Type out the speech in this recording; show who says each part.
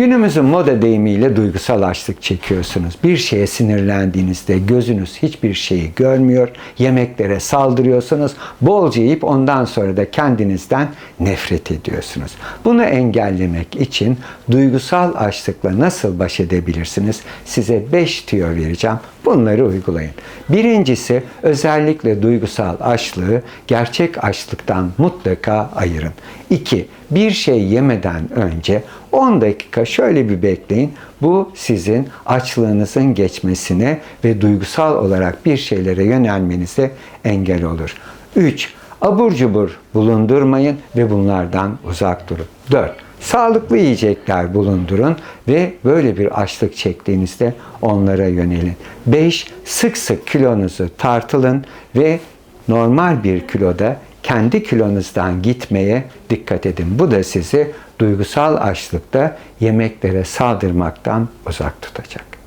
Speaker 1: Günümüzün moda deyimiyle duygusal açlık çekiyorsunuz. Bir şeye sinirlendiğinizde gözünüz hiçbir şeyi görmüyor. Yemeklere saldırıyorsunuz. Bolca yiyip ondan sonra da kendinizden nefret ediyorsunuz. Bunu engellemek için duygusal açlıkla nasıl baş edebilirsiniz? Size 5 tüyo vereceğim. Bunları uygulayın. Birincisi özellikle duygusal açlığı gerçek açlıktan mutlaka ayırın. İki, bir şey yemeden önce 10 dakika şöyle bir bekleyin. Bu sizin açlığınızın geçmesine ve duygusal olarak bir şeylere yönelmenize engel olur. 3. Abur cubur bulundurmayın ve bunlardan uzak durun. 4. Sağlıklı yiyecekler bulundurun ve böyle bir açlık çektiğinizde onlara yönelin. 5. Sık sık kilonuzu tartılın ve normal bir kiloda kendi kilonuzdan gitmeye dikkat edin. Bu da sizi duygusal açlıkta yemeklere saldırmaktan uzak tutacak.